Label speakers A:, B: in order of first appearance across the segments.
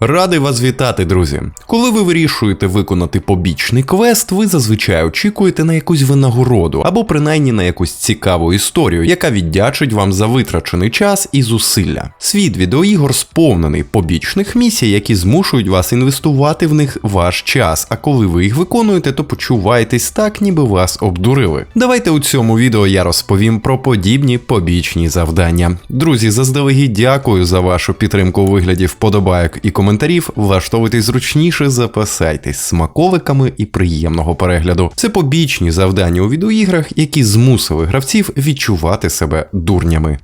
A: Радий вас вітати, друзі. Коли ви вирішуєте виконати побічний квест, ви зазвичай очікуєте на якусь винагороду або принаймні на якусь цікаву історію, яка віддячить вам за витрачений час і зусилля. Світ відеоігор сповнений побічних місій, які змушують вас інвестувати в них ваш час. А коли ви їх виконуєте, то почуваєтесь так, ніби вас обдурили. Давайте у цьому відео я розповім про подібні побічні завдання. Друзі, заздалегідь дякую за вашу підтримку у вигляді вподобайок і коментарів. Влаштовуйтесь зручніше, запасайтесь смаковиками і приємного перегляду. Це побічні завдання у відеоіграх, які змусили гравців відчувати себе дурнями.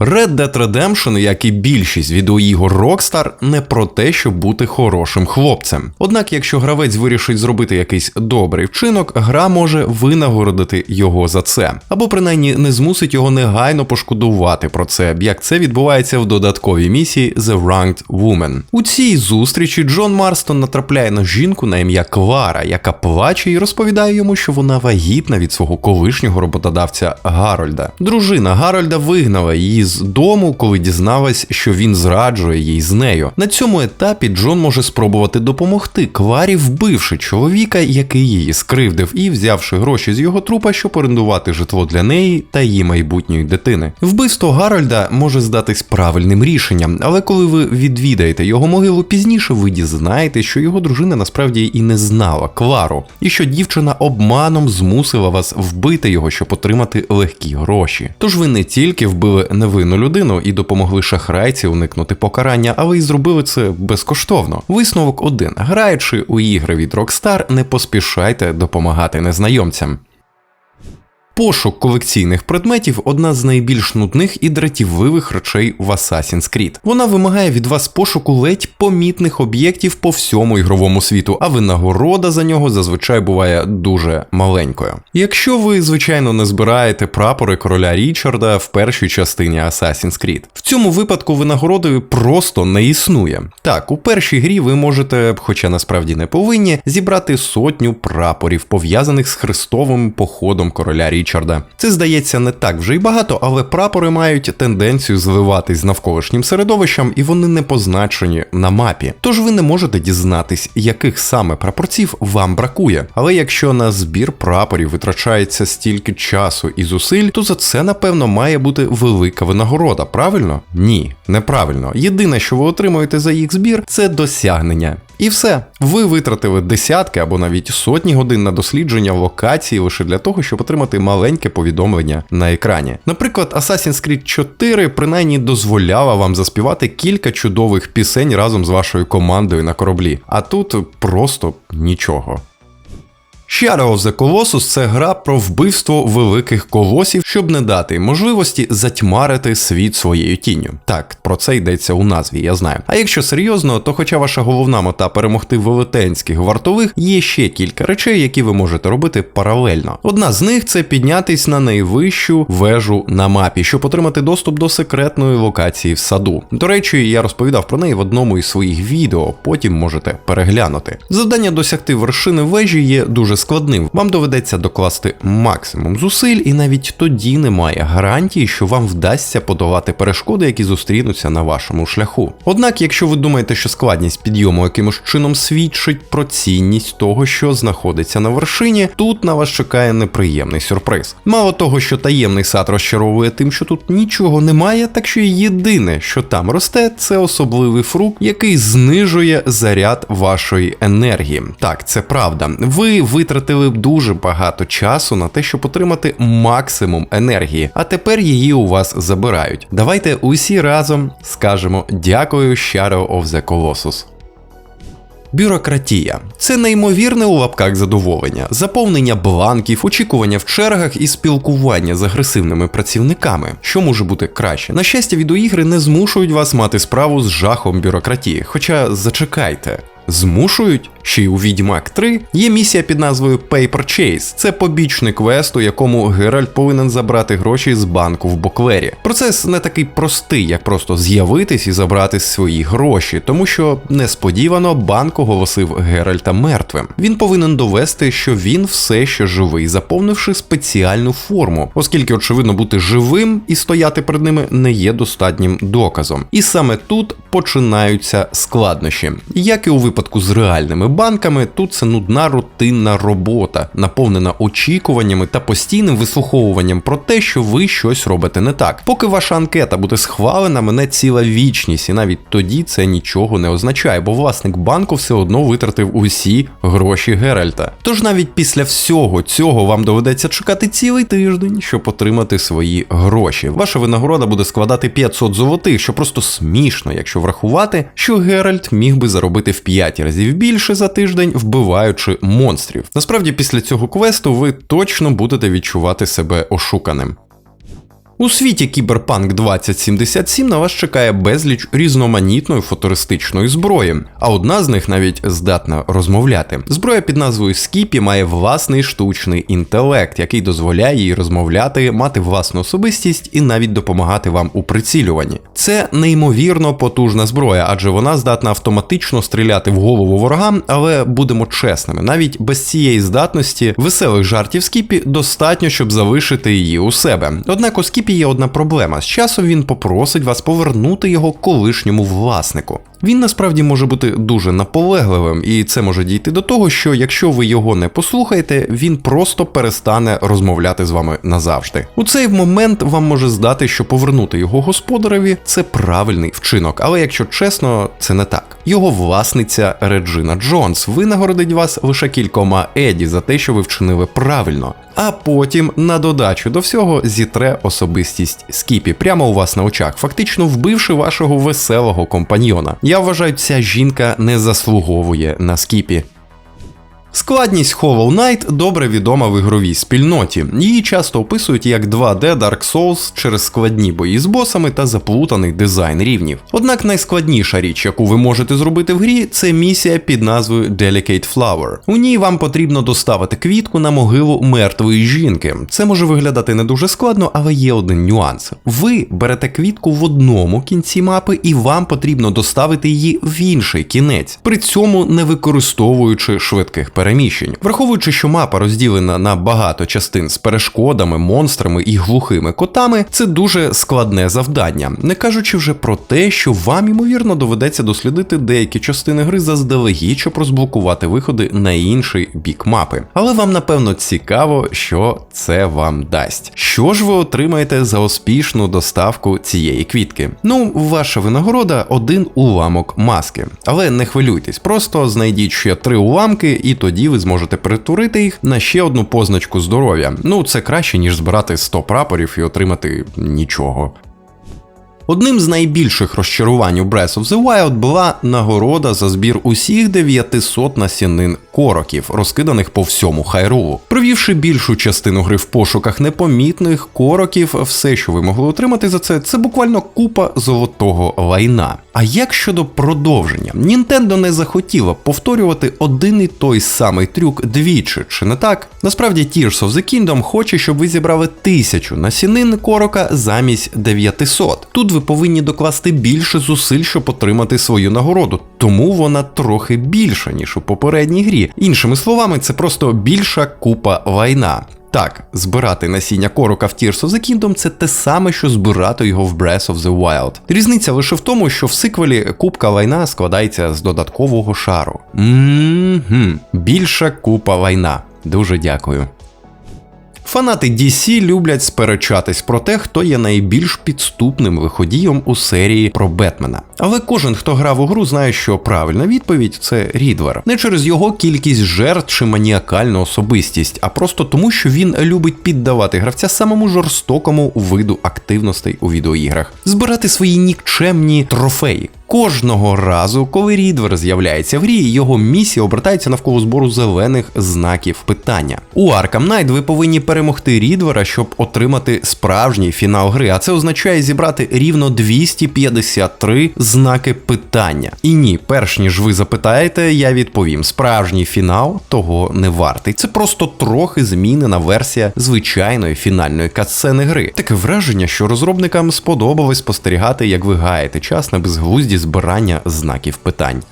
A: Red Dead Redemption, як і більшість відеоігор Rockstar, не про те, щоб бути хорошим хлопцем. Однак, якщо гравець вирішить зробити якийсь добрий вчинок, гра може винагородити його за це, або принаймні не змусить його негайно пошкодувати про це, як це відбувається в додатковій місії The Wronged Woman. У цій зустрічі Джон Марстон натрапляє на жінку на ім'я Клара, яка плаче і розповідає йому, що вона вагітна від свого колишнього роботодавця Гарольда. Дружина Гарольда вигнала її з дому, коли дізналась, що він зраджує їй з нею. На цьому етапі Джон може спробувати допомогти Кларі, вбивши чоловіка, який її скривдив, і взявши гроші з його трупа, щоб орендувати житло для неї та її майбутньої дитини. Вбивство Гарольда може здатись правильним рішенням, але коли ви відвідаєте його могилу пізніше, ви дізнаєте, що його дружина насправді і не знала Клару, і що дівчина обманом змусила вас вбити його, щоб отримати легкі гроші. Тож ви не тільки вбили невинну людину і допомогли шахрайці уникнути покарання, але й зробили це безкоштовно. Висновок один: граючи у ігри від Rockstar, не поспішайте допомагати незнайомцям. Пошук колекційних предметів одна з найбільш нудних і дратівливих речей в Assassin's Creed. Вона вимагає від вас пошуку ледь помітних об'єктів по всьому ігровому світу, а винагорода за нього зазвичай буває дуже маленькою. Якщо ви, звичайно, не збираєте прапори короля Річарда в першій частині Assassin's Creed. В цьому випадку винагороди просто не існує. Так, у першій грі ви можете, хоча насправді не повинні, зібрати сотню прапорів, пов'язаних з хрестовим походом короля Річарда. Це здається не так вже й багато, але прапори мають тенденцію зливатись з навколишнім середовищем, і вони не позначені на мапі. Тож ви не можете дізнатись, яких саме прапорців вам бракує. Але якщо на збір прапорів витрачається стільки часу і зусиль, то за це напевно має бути велика винагорода. Правильно? Ні, неправильно. Єдине, що ви отримуєте за їх збір, це досягнення. І все, ви витратили десятки або навіть сотні годин на дослідження локації лише для того, щоб отримати маленьке повідомлення на екрані. Наприклад, Assassin's Creed 4 принаймні дозволяла вам заспівати кілька чудових пісень разом з вашою командою на кораблі, а тут просто нічого. Shadow of the Colossus – це гра про вбивство великих колосів, щоб не дати можливості затьмарити світ своєю тінню. Так, про це йдеться у назві, я знаю. А якщо серйозно, то хоча ваша головна мета перемогти велетенських вартових, є ще кілька речей, які ви можете робити паралельно. Одна з них це піднятись на найвищу вежу на мапі, щоб отримати доступ до секретної локації в саду. До речі, я розповідав про неї в одному із своїх відео, потім можете переглянути. Завдання досягти вершини вежі є дуже складним. Вам доведеться докласти максимум зусиль, і навіть тоді немає гарантії, що вам вдасться подолати перешкоди, які зустрінуться на вашому шляху. Однак, якщо ви думаєте, що складність підйому якимось чином свідчить про цінність того, що знаходиться на вершині, тут на вас чекає неприємний сюрприз. Мало того, що таємний сад розчаровує тим, що тут нічого немає, так що єдине, що там росте, це особливий фрукт, який знижує заряд вашої енергії. Так, це правда. Ви витратили дуже багато часу на те, щоб отримати максимум енергії, а тепер її у вас забирають. Давайте усі разом скажемо дякую Shadow of the Colossus. Бюрократія це неймовірне у лапках задоволення, заповнення бланків, очікування в чергах і спілкування з агресивними працівниками. Що може бути краще? На щастя, відеоігри не змушують вас мати справу з жахом бюрократії. Хоча зачекайте. Змушують? Ще й у Відьмак 3 є місія під назвою Paper Chase. Це побічний квест, у якому Геральт повинен забрати гроші з банку в Боклері. Процес не такий простий, як просто з'явитись і забрати свої гроші, тому що несподівано банк оголосив Геральта мертвим. Він повинен довести, що він все ще живий, заповнивши спеціальну форму, оскільки, очевидно, бути живим і стояти перед ними не є достатнім доказом. І саме тут починаються складнощі. Як і у випадку з реальними банками, тут це нудна рутинна робота, наповнена очікуваннями та постійним вислуховуванням про те, що ви щось робите не так. Поки ваша анкета буде схвалена, мене ціла вічність, і навіть тоді це нічого не означає, бо власник банку все одно витратив усі гроші Геральта. Тож навіть після всього цього вам доведеться чекати цілий тиждень, щоб отримати свої гроші. Ваша винагорода буде складати 500 золотих, що просто смішно, якщо врахувати, що Геральт міг би заробити в 5 разів більше за тиждень, вбиваючи монстрів. Насправді, після цього квесту ви точно будете відчувати себе ошуканим. У світі Кіберпанк 2077 на вас чекає безліч різноманітної футуристичної зброї, а одна з них навіть здатна розмовляти. Зброя під назвою Скіпі має власний штучний інтелект, який дозволяє їй розмовляти, мати власну особистість і навіть допомагати вам у прицілюванні. Це неймовірно потужна зброя, адже вона здатна автоматично стріляти в голову ворогам, але будемо чесними, навіть без цієї здатності веселих жартів Скіпі достатньо, щоб залишити її у себе. Однак у Скіпі є одна проблема: з часом він попросить вас повернути його колишньому власнику. Він насправді може бути дуже наполегливим, і це може дійти до того, що якщо ви його не послухаєте, він просто перестане розмовляти з вами назавжди. У цей момент вам може здати, що повернути його господареві це правильний вчинок, але якщо чесно, це не так. Його власниця Реджина Джонс винагородить вас лише кількома еді за те, що ви вчинили правильно. А потім на додачу до всього зітре особистість Скіпі прямо у вас на очах, фактично вбивши вашого веселого компаньйона. Я вважаю, ця жінка не заслуговує на Скіпі. Складність Hollow Knight добре відома в ігровій спільноті. Її часто описують як 2D Dark Souls через складні бої з босами та заплутаний дизайн рівнів. Однак найскладніша річ, яку ви можете зробити в грі, це місія під назвою Delicate Flower. У ній вам потрібно доставити квітку на могилу мертвої жінки. Це може виглядати не дуже складно, але є один нюанс. Ви берете квітку в одному кінці мапи, і вам потрібно доставити її в інший кінець, при цьому не використовуючи швидких переміщень. Враховуючи, що мапа розділена на багато частин з перешкодами, монстрами і глухими котами, це дуже складне завдання, не кажучи вже про те, що вам ймовірно доведеться дослідити деякі частини гри заздалегідь, щоб розблокувати виходи на інший бік мапи. Але вам напевно цікаво, що це вам дасть. Що ж ви отримаєте за успішну доставку цієї квітки? Ну, ваша винагорода один уламок маски. Але не хвилюйтесь, просто знайдіть ще три уламки, і тоді ви зможете притурити їх на ще одну позначку здоров'я. Ну, це краще, ніж збирати 100 прапорів і отримати нічого. Одним з найбільших розчарувань у Breath of the Wild була нагорода за збір усіх 900 насінин короків, розкиданих по всьому Хайрулу. Провівши більшу частину гри в пошуках непомітних короків, все, що ви могли отримати за це, це буквально купа золотого лайна. А як щодо продовження, Нінтендо не захотіла повторювати один і той самий трюк двічі, чи не так? Насправді Tears of the Kingdom хоче, щоб ви зібрали тисячу насінин корока замість 900. Тут ви повинні докласти більше зусиль, щоб отримати свою нагороду, тому вона трохи більша, ніж у попередній грі. Іншими словами, це просто більша купа лайна. Так, збирати насіння корока в Tears of the Kingdom це те саме, що збирати його в Breath of the Wild. Різниця лише в тому, що в сиквелі кубка лайна складається з додаткового шару. Мм, більша купа лайна. Дуже дякую. Фанати DC люблять сперечатись про те, хто є найбільш підступним виходієм у серії про Бетмена. Але кожен, хто грав у гру, знає, що правильна відповідь це Рідвер. Не через його кількість жертв чи маніакальну особистість, а просто тому, що він любить піддавати гравця самому жорстокому виду активностей у відеоіграх, збирати свої нікчемні трофеї. Кожного разу, коли Рідвер з'являється в грі, його місія обертається навколо збору зелених знаків питання. У Arkham Knight ви повинні перемогти Рідвера, щоб отримати справжній фінал гри, а це означає зібрати рівно 253 знаки питання. І ні, перш ніж ви запитаєте, я відповім: справжній фінал того не вартий. Це просто трохи змінена версія звичайної фінальної катсцени гри. Таке враження, що розробникам сподобалось спостерігати, як ви гаєте час на безглузді збирання знаків питань.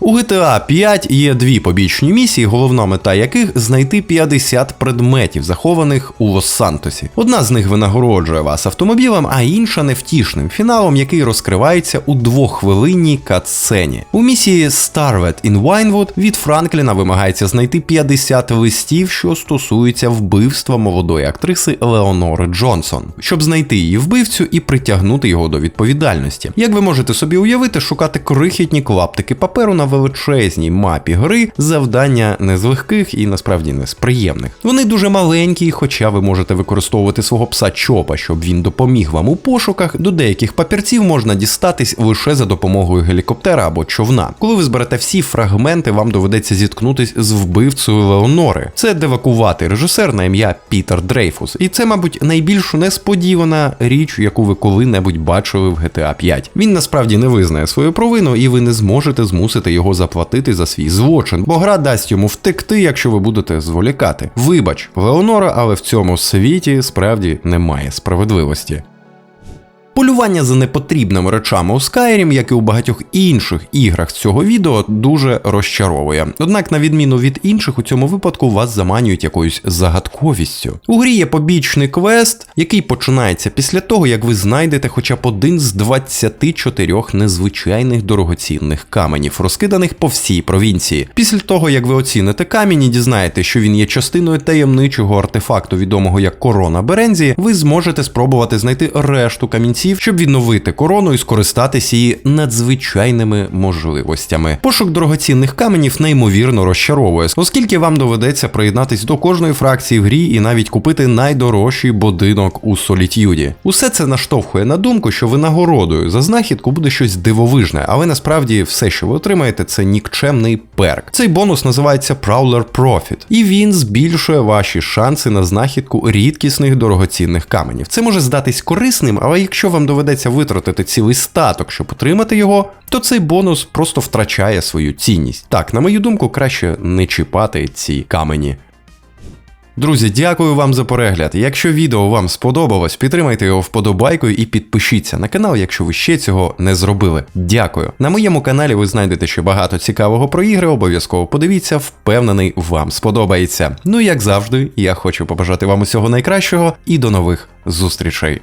A: У GTA 5 є дві побічні місії, головна мета яких знайти 50 предметів, захованих у Лос-Сантосі. Одна з них винагороджує вас автомобілем, а інша невтішним фіналом, який розкривається у двоххвилинній катсцені. У місії Starvet in Winewood від Франкліна вимагається знайти 50 листів, що стосуються вбивства молодої актриси Леонори Джонсон, щоб знайти її вбивцю і притягнути його до відповідальності. Як ви можете собі уявити, шукати крихітні клаптики паперу на величезній мапі гри завдання не з легких і насправді не з приємних. Вони дуже маленькі, хоча ви можете використовувати свого пса чопа, щоб він допоміг вам у пошуках. До деяких папірців можна дістатись лише за допомогою гелікоптера або човна. Коли ви зберете всі фрагменти, вам доведеться зіткнутись з вбивцею Леонори. Це девакуватий режисер на ім'я Пітер Дрейфус. І це, мабуть, найбільш несподівана річ, яку ви коли-небудь бачили в GTA 5. Він насправді не визнає свою провину, і ви не зможете змусити його заплатити за свій злочин, бо гра дасть йому втекти, якщо ви будете зволікати. Вибач, Леонора, але в цьому світі справді немає справедливості. Полювання за непотрібними речами у Skyrim, як і у багатьох інших іграх з цього відео, дуже розчаровує. Однак, на відміну від інших, у цьому випадку вас заманюють якоюсь загадковістю. У грі є побічний квест, який починається після того, як ви знайдете хоча б один з 24 незвичайних дорогоцінних каменів, розкиданих по всій провінції. Після того, як ви оціните камінь і дізнаєте, що він є частиною таємничого артефакту, відомого як корона Берензі, ви зможете спробувати знайти решту камінців щоб відновити корону і скористатися її надзвичайними можливостями. Пошук дорогоцінних каменів неймовірно розчаровує, оскільки вам доведеться приєднатись до кожної фракції в грі і навіть купити найдорожчий будинок у Солітюді. Усе це наштовхує на думку, що винагородою за знахідку буде щось дивовижне, але насправді все, що ви отримаєте, це нікчемний перк. Цей бонус називається Prowler Profit, і він збільшує ваші шанси на знахідку рідкісних дорогоцінних каменів. Це може здатись корисним, але якщо вам доведеться витратити цілий статок, щоб отримати його, то цей бонус просто втрачає свою цінність. Так, на мою думку, краще не чіпати ці камені. Друзі, дякую вам за перегляд. Якщо відео вам сподобалось, підтримайте його вподобайкою і підпишіться на канал, якщо ви ще цього не зробили. Дякую. На моєму каналі ви знайдете ще багато цікавого про ігри. Обов'язково подивіться, впевнений, вам сподобається. Ну і як завжди, я хочу побажати вам усього найкращого і до нових зустрічей.